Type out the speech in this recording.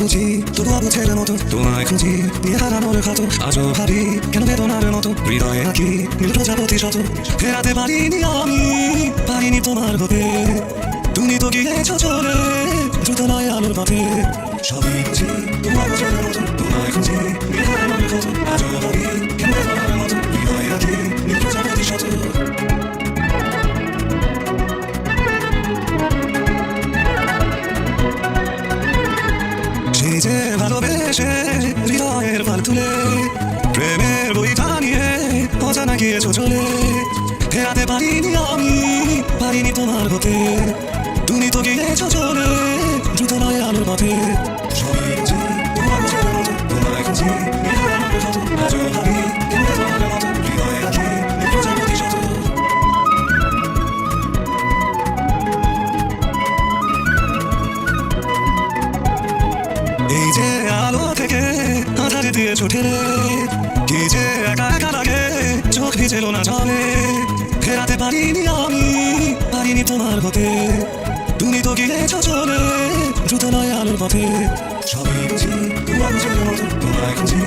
বুঝি তবু আবু ছেলে মতো। তোমায় খুঁজি নিয়ে হারানোর ক্ষত আজও ভাবি, কেন বেদনার মতো। হৃদয়ে আঁকি নীল প্রজাপতি শত। ফেরাতে পারিনি আমি পারিনি তোমার হতে তুমি তো গিয়েছ চলে, দ্রুত নয় আলোর পথে। সবই বুঝি তোমার ছেলে মতো। যে ভালোবেসে হৃদয়ের পাল তুলে প্রেমের বইটা নিয়ে অজানা গিয়েছো চলে। ফেরাতে পারিনি আমি পারিনি তোমার হতে তুমি তো গিয়েছো চলে দ্রুত নয় আলোর পথে। বুঝি, তোমার যে আলো থেকে আধারে দিয়ে ছুটে কি যে একা একা লাগে, চোখ ভিজেল না জলে। ফেরাতে পারিনি আমি, পারিনি তোমার হতে তুমি তো গিয়েছ চলে, দ্রুত নয় আলোর পথে। সবই বুঝি তোমার মতো তোমায় খুঁজি